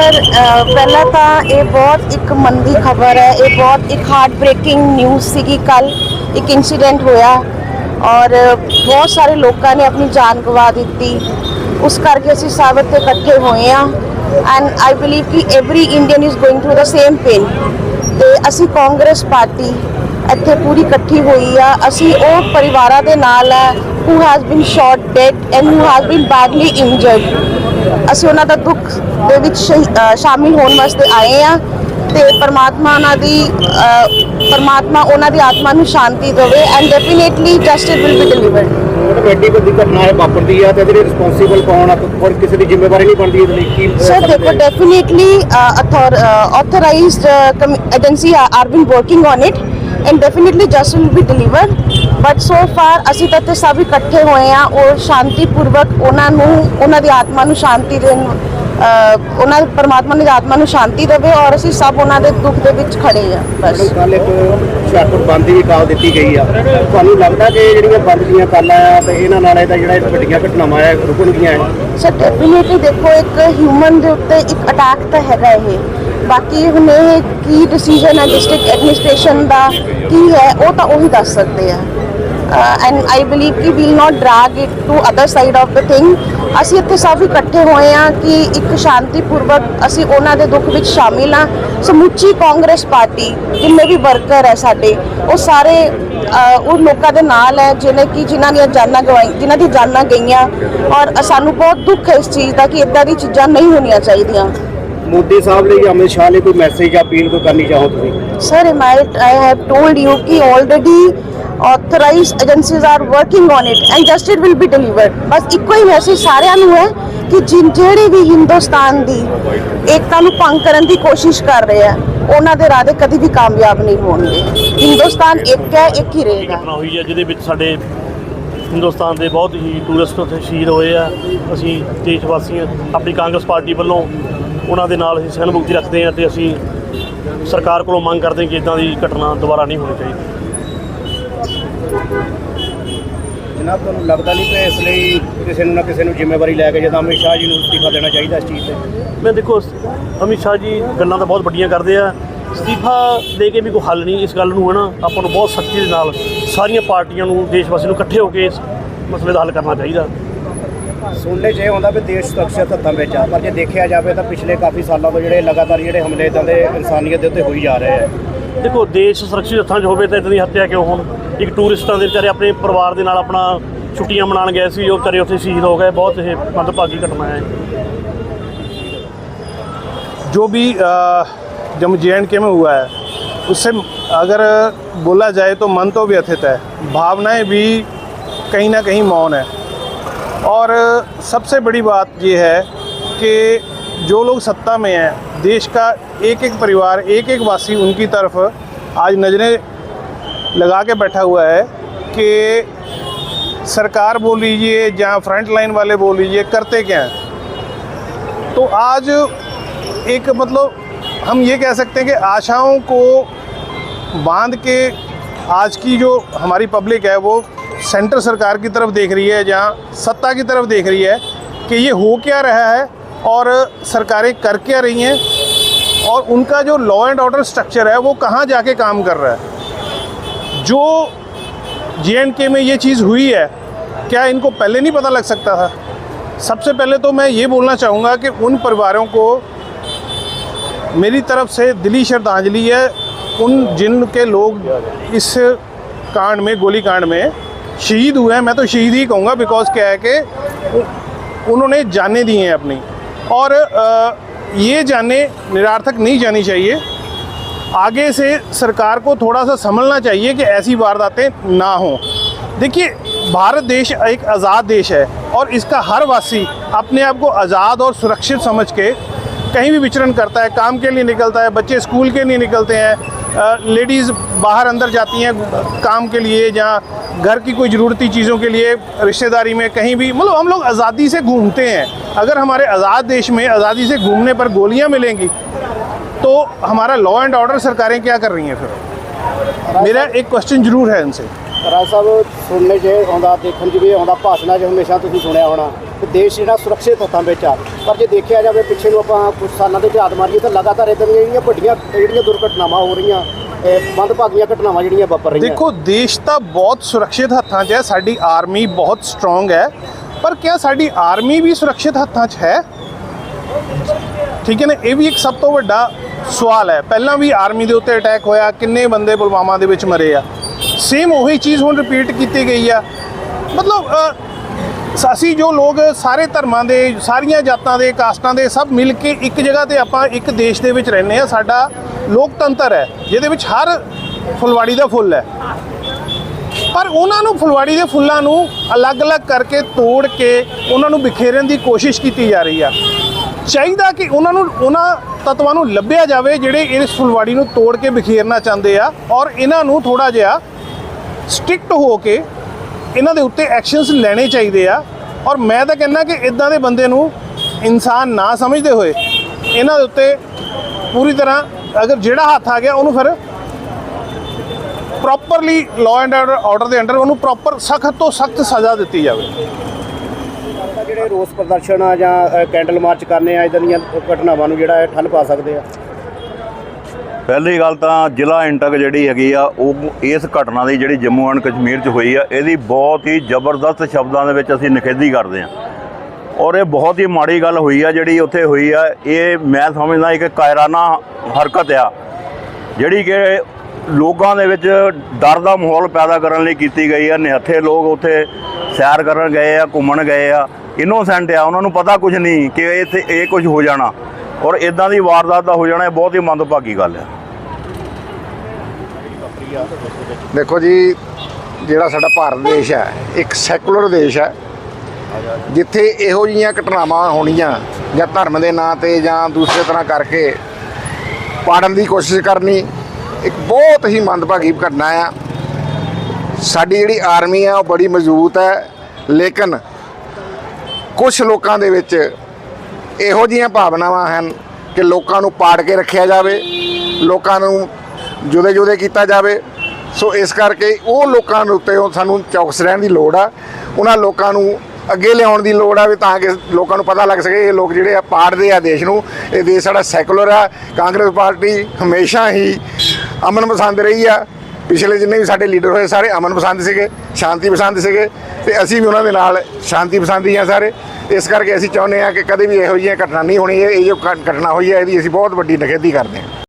Sir ਪਹਿਲਾਂ ਤਾਂ ਇਹ ਬਹੁਤ ਇੱਕ ਮੰਦੀ ਖਬਰ ਹੈ। ਇਹ ਬਹੁਤ ਇੱਕ ਹਾਰਟ ਬ੍ਰੇਕਿੰਗ ਨਿਊਜ਼ ਸੀਗੀ ਕੱਲ ਇੱਕ ਇਨਸੀਡੈਂਟ ਹੋਇਆ ਔਰ ਬਹੁਤ ਸਾਰੇ ਲੋਕਾਂ ਨੇ ਆਪਣੀ ਜਾਨ ਗਵਾ ਦਿੱਤੀ। ਉਸ ਕਰਕੇ ਅਸੀਂ ਸਭ ਇੱਥੇ ਇਕੱਠੇ ਹੋਏ ਆ ਐਂਡ ਆਈ ਬਲੀਵ ਕਿ every Indian is going through the same pain ਤੇ ਅਸੀਂ ਕਾਂਗਰਸ ਪਾਰਟੀ ਇੱਥੇ ਪੂਰੀ ਇਕੱਠੀ ਹੋਈ ਆ। ਅਸੀਂ ਉਹ ਪਰਿਵਾਰਾਂ ਦੇ ਨਾਲ ਹੈ who has been shot dead and who has been badly injured ਅਸੀਂ ਉਹਨਾਂ ਦਾ ਦੁੱਖ ਦੇ ਵਿੱਚ ਸ਼ਾਮਿਲ ਹੋਣ ਵਾਸਤੇ ਆਏ ਆ ਤੇ ਪਰਮਾਤਮਾ ਉਹਨਾਂ ਦੀ ਪਰਮਾਤਮਾ ਉਹਨਾਂ ਦੀ ਆਤਮਾ ਨੂੰ ਸ਼ਾਂਤੀ ਦੇਵੇ and definitely justice will be delivered ਐਡੀ ਵੱਡੀ ਘਟਨਾ ਹੈ ਵਾਪਰਦੀ ਆ ਤੇ ਇਹਦੇ ਰਿਸਪੌਂਸੀਬਲ ਕੌਣ ਆ ਔਰ ਕਿਸੇ ਦੀ ਜ਼ਿੰਮੇਵਾਰੀ ਨਹੀਂ ਬਣਦੀ ਇਹਦੇ ਲਈ ਕੀ been working on it and But so far ਅਸੀਂ ਤਾਂ ਇੱਥੇ ਸਭ ਇਕੱਠੇ ਹੋਏ ਆ ਔਰ ਸ਼ਾਂਤੀਪੂਰਵਕ ਉਹਨਾਂ ਨੂੰ ਉਹਨਾਂ ਦੀ ਆਤਮਾ ਨੂੰ ਸ਼ਾਂਤੀ ਦੇਣ ਉਹਨਾਂ ਪਰਮਾਤਮਾ ਦੀ ਆਤਮਾ ਨੂੰ ਸ਼ਾਂਤੀ ਦੇਵੇ ਔਰ ਅਸੀਂ ਸਭ ਉਹਨਾਂ ਦੇ ਦੁੱਖ ਦੇ ਵਿੱਚ ਖੜੇ ਆ ਬਸ। ਕੱਲ ਇੱਕ ਹੁਸ਼ਿਆਰਪੁਰ ਬੰਦ ਵੀ ਕਾਲ ਦਿੱਤੀ ਗਈ ਆ। ਤੁਹਾਨੂੰ ਲੱਗਦਾ ਕਿ ਜਿਹੜੀਆਂ ਬੰਦ ਦੀਆਂ ਕਾਲਾਂ ਆ ਤੇ ਇਹਨਾਂ ਨਾਲ ਇਹਦਾ ਜਿਹੜਾ ਵੱਡੀਆਂ ਘਟਨਾਵਾਂ ਆ ਰੁਕਣਗੀਆਂ ਸਰ ਡੈਫੀਨੇਟਲੀ ਦੇਖੋ ਇੱਕ ਹਿਊਮਨ ਦੇ ਉੱਤੇ ਇੱਕ ਅਟੈਕ ਤਾਂ ਹੈਗਾ ਇਹ। ਬਾਕੀ ਹੁਣ ਇਹ ਕੀ ਡਿਸੀਜਨ ਹੈ ਡਿਸਟ੍ਰਿਕਟ ਐਡਮਿਨਿਸਟ੍ਰੇਸ਼ਨ ਦਾ ਕੀ ਹੈ ਉਹ ਤਾਂ ਉਹੀ ਦੱਸ ਸਕਦੇ ਆ। ਐਂਡ ਆਈ ਬਲੀਵ ਕਿ we'll not drag it to other side of the thing ਅਸੀਂ ਇੱਥੇ ਸਭ ਇਕੱਠੇ ਹੋਏ ਆ ਕਿ ਇੱਕ ਸ਼ਾਂਤੀਪੂਰਵਕ ਅਸੀਂ ਉਹਨਾਂ ਦੇ ਦੁੱਖ ਵਿੱਚ ਸ਼ਾਮਿਲ ਆ ਸਮੁੱਚੀ ਕਾਂਗਰਸ ਪਾਰਟੀ ਜਿੰਨੇ ਵੀ ਵਰਕਰ ਹੈ ਸਾਡੇ ਉਹ ਸਾਰੇ ਉਹ ਲੋਕਾਂ ਦੇ ਨਾਲ ਹੈ ਜਿਹਨੇ ਕਿ ਜਿਨ੍ਹਾਂ ਦੀਆਂ ਜਾਨਾਂ ਗਵਾਈ ਜਿਨ੍ਹਾਂ ਦੀ ਜਾਨਾਂ ਗਈਆਂ। ਔਰ ਸਾਨੂੰ ਬਹੁਤ ਦੁੱਖ ਹੈ ਇਸ ਚੀਜ਼ ਦਾ ਕਿ ਇਦਾਂ ਦੀ ਚੀਜ਼ਾਂ ਨਹੀਂ ਹੋਣੀਆਂ ਚਾਹੀਦੀਆਂ। ਮੋਦੀ ਸਾਹਿਬ ਲਈ ਜਾਂ ਅਮਿਤ ਸ਼ਾਹ ਲਈ ਕੋਈ ਮੈਸੇਜ ਜਾਂ ਅਪੀਲ ਕੋਈ ਕਰਨੀ ਚਾਹੋ ਤੁਸੀਂ? Sir, I might I have told you कि already authorized agencies are working on it and just it will ਬਸ ਇੱਕੋ ਹੀ ਮੈਸੇਜ ਸਾਰਿਆਂ ਨੂੰ ਹੈ ਕਿ ਜਿਨ ਜਿਹੜੇ ਵੀ ਹਿੰਦੁਸਤਾਨ ਦੀ ਏਕਤਾ ਨੂੰ ਭੰਗ ਕਰਨ ਦੀ ਕੋਸ਼ਿਸ਼ ਕਰ ਰਹੇ ਆ, ਉਹਨਾਂ ਦੇ ਇਰਾਦੇ ਕਦੀ ਵੀ ਕਾਮਯਾਬ ਨਹੀਂ ਹੋਣਗੇ। ਹਿੰਦੁਸਤਾਨ ਇੱਕ ਹੈ, ਇੱਕ ਹੀ ਰਹੇਗਾ। ਘਟਨਾ ਹੋਈ ਹੈ, ਜਿਹਦੇ ਵਿੱਚ ਸਾਡੇ ਹਿੰਦੁਸਤਾਨ ਦੇ ਬਹੁਤ ਹੀ ਟੂਰਿਸਟ ਉੱਥੇ ਸ਼ਹੀਦ ਹੋਏ ਆ। ਅਸੀਂ ਦੇਸ਼ ਵਾਸੀ ਆਪਣੀ ਕਾਂਗਰਸ ਪਾਰਟੀ ਵੱਲੋਂ ਉਹਨਾਂ ਦੇ ਨਾਲ ਅਸੀਂ ਸਹਿਨਮੁਕਤੀ ਰੱਖਦੇ ਹਾਂ ਤੇ ਅਸੀਂ ਸਰਕਾਰ ਕੋਲੋਂ ਮੰਗ ਕਰਦੇ ਹਾਂ ਕਿ ਇਦਾਂ ਦੀ ਘਟਨਾ ਦੁਬਾਰਾ ਨਹੀਂ ਹੋਣੀ ਚਾਹੀਦੀ। ਜਨਾਬ ਤੁਹਾਨੂੰ ਲੱਗਦਾ ਨਹੀਂ ਕਿ ਇਸ ਲਈ ਕਿਸੇ ਨੂੰ ਨਾ ਕਿਸੇ ਨੂੰ ਜ਼ਿੰਮੇਵਾਰੀ ਲੈ ਕੇ ਜਦੋਂ ਅਮਿਤ ਸ਼ਾਹ ਜੀ ਨੂੰ ਅਸਤੀਫਾ ਦੇਣਾ ਚਾਹੀਦਾ ਇਸ ਚੀਜ਼ ਤੇ? ਮੈਂ ਦੇਖੋ ਅਮਿਤ ਸ਼ਾਹ ਜੀ ਗੱਲਾਂ ਤਾਂ ਬਹੁਤ ਵੱਡੀਆਂ ਕਰਦੇ ਆ। ਅਸਤੀਫਾ ਦੇ ਕੇ ਵੀ ਕੋਈ ਹੱਲ ਨਹੀਂ ਇਸ ਗੱਲ ਨੂੰ ਹੈ ਨਾ ਆਪਾਂ ਨੂੰ ਬਹੁਤ ਸਖਤੀ ਦੇ ਨਾਲ ਸਾਰੀਆਂ ਪਾਰਟੀਆਂ ਨੂੰ ਦੇਸ਼ ਵਾਸੀ ਨੂੰ ਇਕੱਠੇ ਹੋ ਕੇ ਇਸ ਮਸਲੇ ਦਾ ਹੱਲ ਕਰਨਾ ਚਾਹੀਦਾ। ਸੁਣਨੇ ਇਹ ਹੁੰਦਾ ਵੀ ਦੇਸ਼ ਸੁਰੱਖਿਅਤ ਹੱਥਾਂ ਵਿੱਚ ਆ ਪਰ ਜੇ ਦੇਖਿਆ ਜਾਵੇ ਤਾਂ ਪਿਛਲੇ ਕਾਫੀ ਸਾਲਾਂ ਤੋਂ ਜਿਹੜੇ ਲਗਾਤਾਰ ਜਿਹੜੇ ਹਮਲੇ ਇਦਾਂ ਦੇ ਇਨਸਾਨੀਅਤ ਦੇ ਉੱਤੇ ਹੋਈ ਜਾ ਰਹੇ ਆ। ਦੇਖੋ ਦੇਸ਼ ਸੁਰੱਖਿਅਤ ਹੱਥਾਂ 'ਚ ਹੋਵੇ ਤਾਂ ਇਦਾਂ ਦੀ ਹੱਤਿਆ ਕਿਉਂ ਹੋਣ? ਇੱਕ ਟੂਰਿਸਟਾਂ ਦੇ ਵਿਚਾਰੇ ਆਪਣੇ ਪਰਿਵਾਰ ਦੇ ਨਾਲ ਆਪਣਾ ਛੁੱਟੀਆਂ ਮਨਾਉਣ ਗਏ ਸੀ ਉਹ ਵਿਚਾਰੇ ਉੱਥੇ ਸ਼ਹੀਦ ਹੋ ਗਏ ਬਹੁਤ ਇਹ ਮੰਦਭਾਗੀ ਘਟਨਾ ਹੈ जो भी अ, जब जे एंड के में हुआ है उससे अगर बोला जाए तो मन तो व्यथित है भावनाएं भी कहीं ना कहीं मौन है और सबसे बड़ी बात ये है कि जो लोग सत्ता में हैं देश का एक एक परिवार एक एक वासी उनकी तरफ आज नज़रें लगा के बैठा हुआ है कि सरकार बोल लीजिए या फ्रंट लाइन वाले बोल लीजिए करते क्या हैं? तो आज एक मतलब हम ये कह सकते हैं कि आशाओं को बाँध के आज की जो हमारी पब्लिक है, वो सेंटर सरकार की तरफ़ देख रही है, जहाँ सत्ता की तरफ़ देख रही है कि ये हो क्या रहा है और सरकारें कर क्या रही हैं और उनका जो लॉ एंड ऑर्डर स्ट्रक्चर है, वो कहाँ जाके काम कर रहा है। जो जे में ये चीज़ हुई है, क्या इनको पहले नहीं पता लग सकता था? सबसे पहले तो मैं ये बोलना चाहूँगा कि उन परिवारों को मेरी तरफ़ से दिली श्रद्धांजलि है, उन जिन के लोग इस कांड में, गोली कांड में शहीद हुए हैं। मैं तो शहीद ही कहूँगा बिकॉज़ क्या है कि उन्होंने जाने दी हैं अपनी। और ये जाने, निरार्थक नहीं जानी चाहिए। आगे से सरकार को थोड़ा सा संभलना चाहिए कि ऐसी वारदातें ना हों। देखिए, भारत देश एक आज़ाद देश है और इसका हर वासी अपने आप को आज़ाद और सुरक्षित समझ के कहीं भी विचरण करता है, काम के लिए निकलता है, बच्चे स्कूल के लिए निकलते हैं लेडीज़ बाहर अंदर जाती हैं काम के लिए या घर की कोई ज़रूरती चीज़ों के लिए, रिश्तेदारी में कहीं भी मतलब हम लोग आज़ादी से घूमते हैं। अगर हमारे आज़ाद देश में आज़ादी से घूमने पर गोलियाँ मिलेंगी तो हमारा लॉ एंड ऑर्डर सरकारें क्या कर रही हैं फिर मेरा एक क्वेश्चन जरूर है इनसे ਰਾਜ ਸਾਹਿਬ ਸੁਣਨੇ 'ਚ ਇਹ ਆਉਂਦਾ ਦੇਖਣ 'ਚ ਵੀ ਇਹ ਆਉਂਦਾ ਭਾਸ਼ਣਾਂ 'ਚ ਹਮੇਸ਼ਾ ਤੁਸੀਂ ਸੁਣਿਆ ਹੋਣਾ ਕਿ ਦੇਸ਼ ਜਿਹੜਾ ਸੁਰੱਖਿਅਤ ਹੱਥਾਂ ਵਿੱਚ ਆ ਪਰ ਜੇ ਦੇਖਿਆ ਜਾਵੇ ਪਿੱਛੇ ਨੂੰ ਆਪਾਂ ਕੁਝ ਸਾਲਾਂ ਦੇ ਝਾਤ ਮਾਰੀਏ ਤਾਂ ਲਗਾਤਾਰ ਇਦਾਂ ਦੀਆਂ ਜਿਹੜੀਆਂ ਵੱਡੀਆਂ ਜਿਹੜੀਆਂ ਦੁਰਘਟਨਾਵਾਂ ਹੋ ਰਹੀਆਂ ਇਹ ਮੰਦਭਾਗੀਆਂ ਘਟਨਾਵਾਂ ਜਿਹੜੀਆਂ ਵਾਪਰ ਰਹੀਆਂ ਦੇਖੋ ਦੇਸ਼ ਤਾਂ ਬਹੁਤ ਸੁਰੱਖਿਅਤ ਹੱਥਾਂ 'ਚ ਹੈ ਸਾਡੀ ਆਰਮੀ ਬਹੁਤ ਸਟਰੋਂਗ ਹੈ ਪਰ ਕਿਆ ਸਾਡੀ ਆਰਮੀ ਵੀ ਸੁਰੱਖਿਅਤ ਹੱਥਾਂ 'ਚ ਹੈ ਠੀਕ ਹੈ ਨਾ ਇਹ ਵੀ ਇੱਕ ਸਭ ਤੋਂ ਵੱਡਾ ਸਵਾਲ ਹੈ। ਪਹਿਲਾਂ ਵੀ ਆਰਮੀ ਦੇ ਉੱਤੇ ਅਟੈਕ ਹੋਇਆ, ਕਿੰਨੇ ਬੰਦੇ ਪੁਲਵਾਮਾ ਦੇ ਵਿੱਚ ਮਰੇ ਆ? ਸੇਮ ਉਹੀ ਚੀਜ਼ ਹੁਣ ਰਿਪੀਟ ਕੀਤੀ ਗਈ ਆ। ਮਤਲਬ ਅਸੀਂ ਜੋ ਲੋਕ ਸਾਰੇ ਧਰਮਾਂ ਦੇ, ਸਾਰੀਆਂ ਜਾਤਾਂ ਦੇ, ਕਾਸਟਾਂ ਦੇ ਸਭ ਮਿਲ ਕੇ ਇੱਕ ਜਗ੍ਹਾ ਤੇ ਆਪਾਂ ਇੱਕ ਦੇਸ਼ ਦੇ ਵਿੱਚ ਰਹਿੰਦੇ ਆ, ਸਾਡਾ ਲੋਕਤੰਤਰ ਹੈ, ਜਿਹਦੇ ਵਿੱਚ ਹਰ ਫੁਲਵਾੜੀ ਦਾ ਫੁੱਲ ਹੈ। ਪਰ ਉਹਨਾਂ ਨੂੰ ਫੁਲਵਾੜੀ ਦੇ ਫੁੱਲਾਂ ਨੂੰ ਅਲੱਗ-ਅਲੱਗ ਕਰਕੇ ਤੋੜ ਕੇ ਉਹਨਾਂ ਨੂੰ ਬਿਖੇਰਨ ਦੀ ਕੋਸ਼ਿਸ਼ ਕੀਤੀ ਜਾ ਰਹੀ ਆ। ਚਾਹੀਦਾ ਕਿ ਉਹਨਾਂ ਨੂੰ, ਉਹਨਾਂ ਤੱਤਵਾਂ ਨੂੰ ਲੱਭਿਆ ਜਾਵੇ ਜਿਹੜੇ ਇਸ ਫੁਲਵਾੜੀ ਨੂੰ ਤੋੜ ਕੇ ਬਿਖੇਰਨਾ ਚਾਹੁੰਦੇ ਆ ਔਰ ਇਹਨਾਂ ਨੂੰ ਥੋੜਾ ਜਿਹਾ ਸਟ੍ਰਿਕਟ ਹੋ ਕੇ ਇਹਨਾਂ ਦੇ ਉੱਤੇ ਐਕਸ਼ਨਸ ਲੈਣੇ ਚਾਹੀਦੇ ਆ। ਔਰ ਮੈਂ ਤਾਂ ਕਹਿੰਦਾ ਕਿ ਇਦਾਂ ਦੇ ਬੰਦੇ ਨੂੰ ਇਨਸਾਨ ਨਾ ਸਮਝਦੇ ਹੋਏ ਇਹਨਾਂ ਦੇ ਉੱਤੇ ਪੂਰੀ ਤਰ੍ਹਾਂ ਅਗਰ ਜਿਹੜਾ ਹੱਥ ਆ ਗਿਆ ਉਹਨੂੰ ਫਿਰ ਪ੍ਰੋਪਰਲੀ ਲਾਅ ਐਂਡ ਆਰਡਰ ਦੇ ਅੰਡਰ ਉਹਨੂੰ ਪ੍ਰੋਪਰ ਸਖਤ ਤੋਂ ਸਖਤ ਸਜ਼ਾ ਦਿੱਤੀ ਜਾਵੇ। ਜਿਹੜੇ ਰੋਸ ਪ੍ਰਦਰਸ਼ਨ ਆ ਜਾਂ ਅ, ਕੈਂਡਲ ਮਾਰਚ ਕਰਨੇ ਆ ਇਦਾਂ ਦੀਆਂ ਘਟਨਾਵਾਂ ਨੂੰ ਜਿਹੜਾ ਹੈ ਠੱਲ ਪਾ ਸਕਦੇ ਆ? ਪਹਿਲੀ ਗੱਲ ਤਾਂ ਜ਼ਿਲ੍ਹਾ ਇੰਟਕ ਜਿਹੜੀ ਹੈਗੀ ਆ ਉਹ ਇਸ ਘਟਨਾ ਦੀ ਜਿਹੜੀ ਜੰਮੂ ਐਂਡ ਕਸ਼ਮੀਰ 'ਚ ਹੋਈ ਆ ਇਹਦੀ ਬਹੁਤ ਹੀ ਜ਼ਬਰਦਸਤ ਸ਼ਬਦਾਂ ਦੇ ਵਿੱਚ ਅਸੀਂ ਨਿਖੇਧੀ ਕਰਦੇ ਹਾਂ ਔਰ ਇਹ ਬਹੁਤ ਹੀ ਮਾੜੀ ਗੱਲ ਹੋਈ ਆ ਜਿਹੜੀ ਉੱਥੇ ਹੋਈ ਆ ਇਹ ਮੈਂ ਸਮਝਦਾ ਇੱਕ ਕਾਇਰਾਨਾ ਹਰਕਤ ਆ ਜਿਹੜੀ ਕਿ ਲੋਕਾਂ ਦੇ ਵਿੱਚ ਡਰ ਦਾ ਮਾਹੌਲ ਪੈਦਾ ਕਰਨ ਲਈ ਕੀਤੀ ਗਈ ਆ ਨਿਹੱਥੇ ਲੋਕ ਉੱਥੇ ਸੈਰ ਕਰਨ ਗਏ ਆ ਘੁੰਮਣ ਗਏ ਆ ਇਨੋਸੈਂਟ ਆ, ਉਹਨਾਂ ਨੂੰ ਪਤਾ ਕੁਝ ਨਹੀਂ ਕਿ ਇੱਥੇ ਇਹ ਕੁਝ ਹੋ ਜਾਣਾ। ਔਰ ਇਦਾਂ ਦੀ ਵਾਰਦਾਤ ਦਾ ਹੋ ਜਾਣਾ, ਇਹ ਬਹੁਤ ਹੀ ਮੰਦਭਾਗੀ ਗੱਲ ਹੈ ਦੇਖੋ ਜੀ, ਜਿਹੜਾ ਸਾਡਾ ਭਾਰਤ ਦੇਸ਼ ਹੈ, ਇੱਕ ਸੈਕੂਲਰ ਦੇਸ਼ ਹੈ, ਜਿੱਥੇ ਇਹੋ ਜਿਹੀਆਂ ਘਟਨਾਵਾਂ ਹੋਣੀਆਂ, ਜਾਂ ਧਰਮ ਦੇ ਨਾਂ ਤੇ ਜਾਂ ਦੂਸਰੇ ਤਰ੍ਹਾਂ ਕਰਕੇ ਪਾੜਨ ਦੀ ਕੋਸ਼ਿਸ਼ ਕਰਨੀ, ਇੱਕ ਬਹੁਤ ਹੀ ਮੰਦਭਾਗੀ ਘਟਨਾ ਆ। ਸਾਡੀ ਜਿਹੜੀ ਆਰਮੀ ਆ, ਉਹ ਬੜੀ ਮਜ਼ਬੂਤ ਹੈ, ਲੇਕਿਨ ਕੁਝ ਲੋਕਾਂ ਦੇ ਵਿੱਚ ਇਹੋ ਜਿਹੀਆਂ ਭਾਵਨਾਵਾਂ ਹਨ ਕਿ ਲੋਕਾਂ ਨੂੰ ਪਾੜ ਕੇ ਰੱਖਿਆ ਜਾਵੇ, ਲੋਕਾਂ ਨੂੰ ਜੁਦੇ ਜੁਦੇ ਕੀਤਾ ਜਾਵੇ। ਸੋ ਇਸ ਕਰਕੇ ਉਹ ਲੋਕਾਂ ਦੇ ਉੱਤੇ ਉਹ ਸਾਨੂੰ ਚੌਕਸ ਰਹਿਣ ਦੀ ਲੋੜ ਆ। ਉਹਨਾਂ ਲੋਕਾਂ ਨੂੰ ਅੱਗੇ ਲਿਆਉਣ ਦੀ ਲੋੜ ਆ ਵੀ ਤਾਂ ਕਿ ਲੋਕਾਂ ਨੂੰ ਪਤਾ ਲੱਗ ਸਕੇ ਇਹ ਲੋਕ ਜਿਹੜੇ ਆ ਪਾੜਦੇ ਆ ਦੇਸ਼ ਨੂੰ। ਇਹ ਦੇਸ਼ ਸਾਡਾ ਸੈਕੂਲਰ ਆ, ਕਾਂਗਰਸ ਪਾਰਟੀ ਹਮੇਸ਼ਾ ਹੀ ਅਮਨ ਪਸੰਦ ਰਹੀ ਆ। ਪਿਛਲੇ ਜਿੰਨੇ ਵੀ ਸਾਡੇ ਲੀਡਰ ਹੋਏ ਸਾਰੇ ਅਮਨ ਪਸੰਦ ਸੀਗੇ, ਸ਼ਾਂਤੀ ਪਸੰਦ ਸੀਗੇ ਤੇ ਅਸੀਂ ਵੀ ਉਹਨਾਂ ਦੇ ਨਾਲ ਸ਼ਾਂਤੀ ਪਸੰਦ ਹੀ ਆ ਸਾਰੇ। ਇਸ ਕਰਕੇ ਅਸੀਂ ਚਾਹੁੰਦੇ ਆ ਕਿ ਕਦੇ ਵੀ ਇਹੋ ਜਿਹੀਆਂ ਘਟਨਾ ਨਹੀਂ ਹੋਣੀ, ਇਹ ਇਹ ਜੋ ਘਟਨਾ ਹੋਈ ਹੈ, ਇਹਦੀ ਅਸੀਂ ਬਹੁਤ ਵੱਡੀ ਨਿਖੇਧੀ ਕਰਦੇ ਹਾਂ।